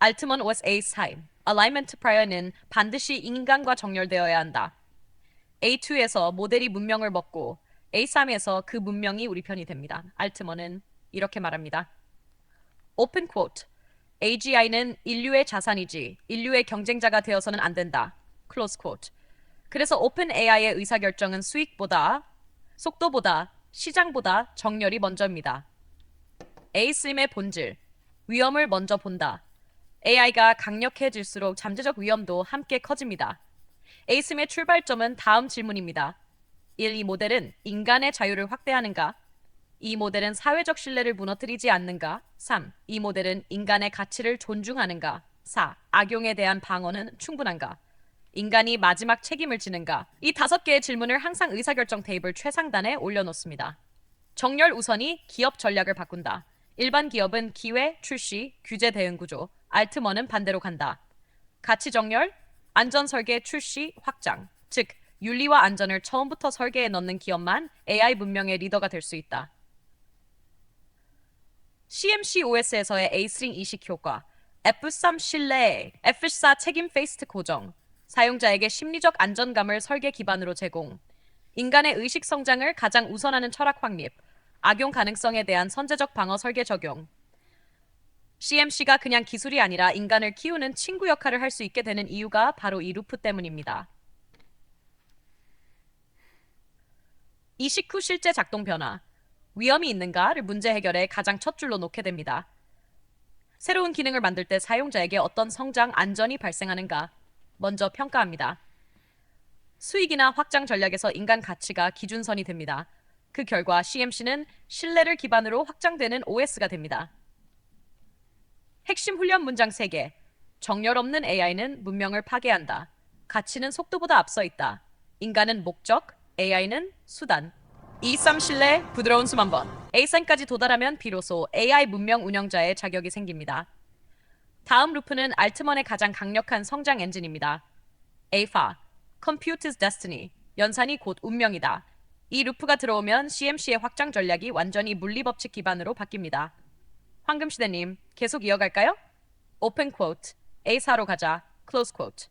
알트먼 was A's time. alignment prior는 반드시 인간과 정렬되어야 한다. A2에서 모델이 문명을 먹고 A3에서 그 문명이 우리 편이 됩니다. 알트먼은 이렇게 말합니다. open quote. AGI는 인류의 자산이지 인류의 경쟁자가 되어서는 안 된다. close quote. 그래서 오픈 AI의 의사결정은 수익보다 속도보다 시장보다 정렬이 먼저입니다. 에이스림의 본질, 위험을 먼저 본다. AI가 강력해질수록 잠재적 위험도 함께 커집니다. 에이스림의 출발점은 다음 질문입니다. 1. 이 모델은 인간의 자유를 확대하는가? 이 모델은 사회적 신뢰를 무너뜨리지 않는가? 3. 이 모델은 인간의 가치를 존중하는가? 4. 악용에 대한 방어는 충분한가? 인간이 마지막 책임을 지는가? 이 다섯 개의 질문을 항상 의사결정 테이블 최상단에 올려놓습니다. 정렬 우선이 기업 전략을 바꾼다. 일반 기업은 기회, 출시, 규제 대응 구조, 알트먼은 반대로 간다. 가치 정렬, 안전 설계 출시, 확장. 즉, 윤리와 안전을 처음부터 설계에 넣는 기업만 AI 문명의 리더가 될 수 있다. CMC OS에서의 A3 이식 효과, F3 신뢰, F4 책임 페이스트 고정, 사용자에게 심리적 안전감을 설계 기반으로 제공, 인간의 의식 성장을 가장 우선하는 철학 확립, 악용 가능성에 대한 선제적 방어 설계 적용. CMC가 그냥 기술이 아니라 인간을 키우는 친구 역할을 할 수 있게 되는 이유가 바로 이 루프 때문입니다. 이식 후 실제 작동 변화. 위험이 있는가를 문제 해결에 가장 첫 줄로 놓게 됩니다. 새로운 기능을 만들 때 사용자에게 어떤 성장 안전이 발생하는가 먼저 평가합니다. 수익이나 확장 전략에서 인간 가치가 기준선이 됩니다. 그 결과 CMC는 신뢰를 기반으로 확장되는 OS가 됩니다. 핵심 훈련 문장 3개. 정렬 없는 AI는 문명을 파괴한다. 가치는 속도보다 앞서 있다. 인간은 목적, AI는 수단. 2.3 신뢰, 부드러운 숨 한 번. A3까지 도달하면 비로소 AI 문명 운영자의 자격이 생깁니다. 다음 루프는 알트먼의 가장 강력한 성장 엔진입니다. A4, Compute's Destiny, 연산이 곧 운명이다. 이 루프가 들어오면 CMC의 확장 전략이 완전히 물리법칙 기반으로 바뀝니다. 황금시대님, 계속 이어갈까요? Open quote, A4로 가자, close quote.